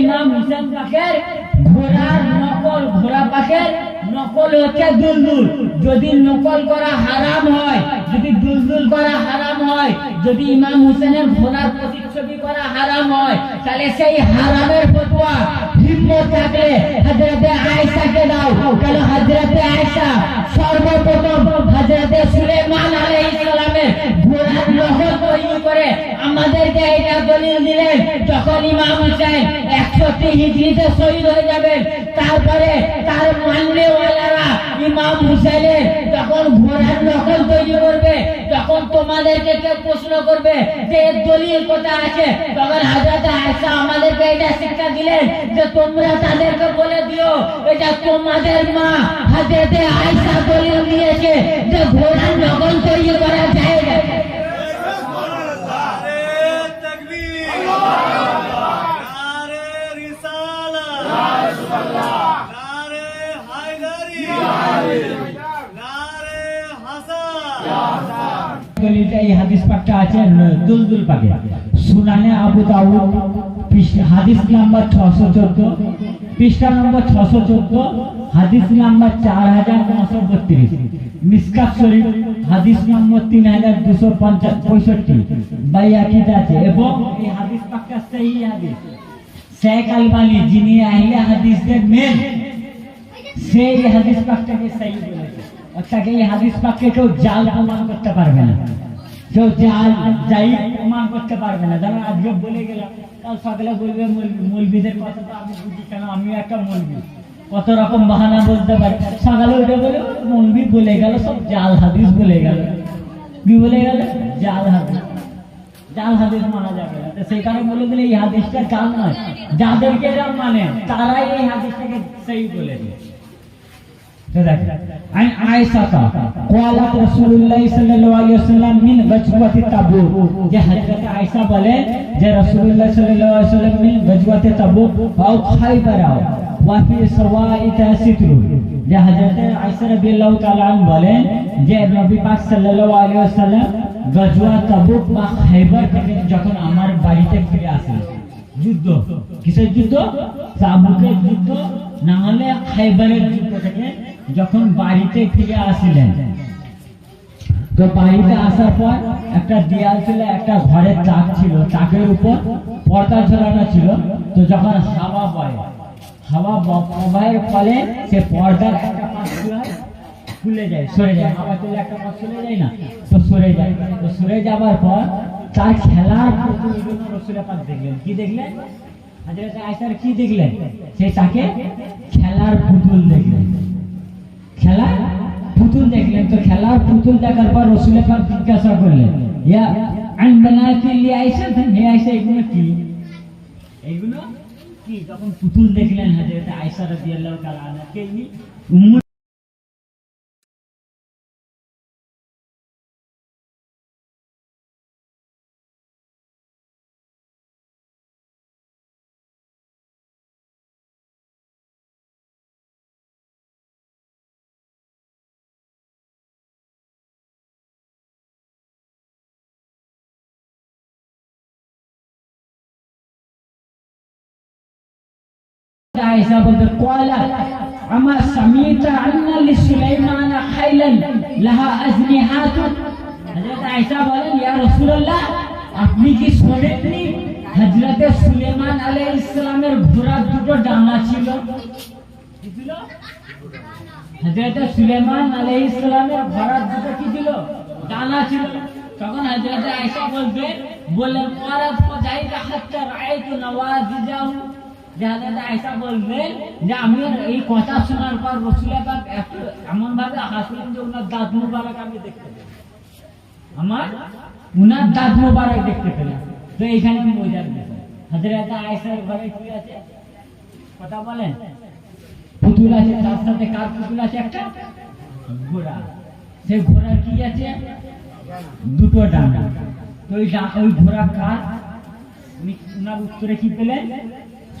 ইমাম হুসেন পাকের, ঘোড়ার নকল যদি নকল করা হারাম হয়, যদি দুলদুল করা হারাম হয়, যদি ইমাম ঘোড়ার প্রতিচ্ছবি করা হারাম হয়, তাহলে সেই হারামের সর্বপ্রথম সুলেমান ঘোড়ার নকল তৈরি করে আমাদেরকে এটা দলিল দিলেন, যখন ইমাম হুসেন একষট্টি হিজরিতে শহীদ হয়ে যাবেন, তারপরে তার মানলেওয়ালারা ইমাম হুসেনের যখন ঘোড়ার নকল তৈরি করবে তখন তোমাদেরকে কেউ প্রশ্ন করবে যে দলিল কোথায় আছে, তখন হাজরত আয়সা আমাদেরকে এটা শিক্ষা দিলেন যে তোমরা তাদেরকে বলে দিও, এটা তোমাদের মা হাজরতে আয়সা দলিল দিয়েছে যে ঘোড়ার নকল তৈরি করা যায় হাদিস পাকটা আছে দুলদুল পাকে সুনানে আবু দাউদ হাদিস নাম্বার ছশো চোদ্দ। পৃষ্ঠা নম্বর ছশো চোদ্দ, হাদিস নাম্বার চার হাজার নশো বত্রিশ। মিসকাত শরীফ, হাদিস নম্বর তিন হাজার দুশো পঞ্চাশ, পঁয়ষট্টি। বাইয়াকিতে আছে। এবং এই হাদিস পাকটা সেই হাদিস। শেখ আলবানি যিনি আহিলে হাদিসদের মেন সেই হাদিস পাকটাকে সেই বলেছে। অর্থাৎ এই হাদিস পাককে কেউ জাল প্রমাণ করতে পারবে না। কেউ যাই, প্রমাণ করতে পারবে না। যেমন আজকে বলে গেলাম কাল সকালে বলবে কথা তো আমি বুঝি, কেন আমিও একটা কত রকম বাহানা বলতে পারে। সকালে উঠে বলে বলে গেল, সব জাল হাদিস বলে গেল। কি বলে গেল? জাল হাদিস। জাল হাদিস মানা যাবে না। তো সেই কারণে বলে দিলে, এই হাদিসটা জাল নয়। যাদেরকে যা মানে তারাই এই হাদিসটাকে সেই বলে দিয়ে। ऐसा था क्वालत रसूलुल्लाह सल्लल्लाहु अलैहि वसल्लम मिन गजवत तबूक जे हज़रत ऐसा बोले जे रसूलुल्लाह सल्लल्लाहु अलैहि वसल्लम मिन गजवत तबूक औ खैबर औ वाफी सवाइत सित्रु जे हज़रत ऐसा रदियल्लाहु तआला अन बोले जे नबी पाक सल्लल्लाहु अलैहि वसल्लम গজওয়া তাবুক বা খাইবার থেকে যখন আমার বাড়িতে ফিরে আসেন যুদ্ধ কিসের যুদ্ধ তাবুকের যুদ্ধ না হলে খাইবারের যুদ্ধ যখন বাড়িতে ফিরে আসিলেন, তো বাড়িতে আসার পর একটা দেয়াল ছিল, একটা ঘরের চাক ছিল, চাকের উপর পর্দা ঝোলানো ছিল। তো যখন হাওয়া বয়, হাওয়া ব- প্রবাহের ফলে সে পর্দার একটা পাশ খুলে যায়, সরে যায়। হাওয়া চলে, একটা পাশ চলে যায় না, তো সরে যায়। তো সরে যাবার পর তার খেলার রসুলের পাক দেখলেন। কি দেখলেন? আয়েশার কি দেখলেন? সে তাকে খেলার পুতুল দেখলেন। খেলা? পুতুল দেখলেন তো খেলার পুতুল দেখার পর রসুলের পাক জিজ্ঞাসা করলেন, ইয়া আইন বানাতে নিয়ে আইসা হে আইসা এগুলো কি? এগুলো কি? যখন পুতুল দেখলেন হাজরত আয়েশা রাদিয়াল্লাহু তাআলা কে? আয়েশা বলতে কয়লা আমার সামিতা আন্না লিসুলাইমান খাইলান লাহা আজনিহাতুন হযরত আয়েশা বলেন ইয়া রাসূলুল্লাহ আপনি কি শোনেননি হযরত সুলেমান আলাইহিস সালামের ঘোড়ার দুটো ডানা ছিল কি ছিল হযরত সুলেমান আলাইহিস সালামের ঘোড়ার দুটো কি ছিল ডানা ছিল তখন হযরত আয়েশা বলবে বললেন ওয়ারাদ ফাজাইতা হাত্তা রাআইতু নওয়াজিজাহু যে এই পর এত যে ওনার আমি দেখতে পেলাম। আমার পেলাম। তো কথা বলেন। পুতুল আছে, তার সাথে কার পুতুল আছে একটা? ঘোড়া। সেই ঘোড়ার কি আছে? দুটো ডানা। তো ওই ঘোড়া কার? উনি উনার উত্তরে কি পেলেন?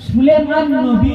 সুলেমান নবী।